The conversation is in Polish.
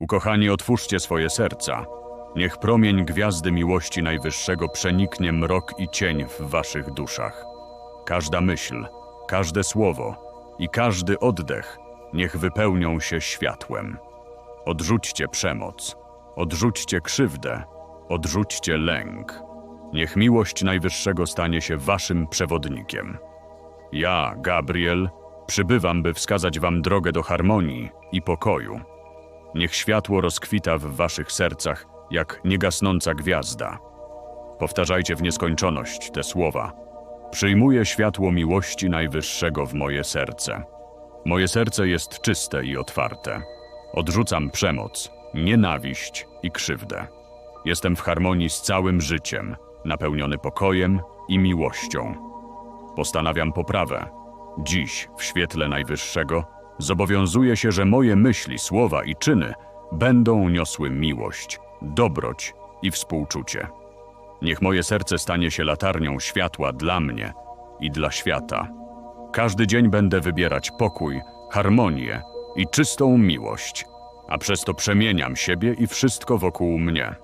Ukochani, otwórzcie swoje serca. Niech promień gwiazdy miłości Najwyższego przeniknie mrok i cień w waszych duszach. Każda myśl, każde słowo i każdy oddech niech wypełnią się światłem. Odrzućcie przemoc, odrzućcie krzywdę, odrzućcie lęk. Niech miłość Najwyższego stanie się waszym przewodnikiem. Ja, Gabriel, przybywam, by wskazać wam drogę do harmonii i pokoju. Niech światło rozkwita w waszych sercach jak niegasnąca gwiazda. Powtarzajcie w nieskończoność te słowa. Przyjmuję światło miłości Najwyższego w moje serce. Moje serce jest czyste i otwarte. Odrzucam przemoc, nienawiść i krzywdę. Jestem w harmonii z całym życiem, napełniony pokojem i miłością. Postanawiam poprawę. Dziś, w świetle Najwyższego, zobowiązuję się, że moje myśli, słowa i czyny będą niosły miłość, dobroć i współczucie. Niech moje serce stanie się latarnią światła dla mnie i dla świata. Każdy dzień będę wybierać pokój, harmonię i czystą miłość, a przez to przemieniam siebie i wszystko wokół mnie.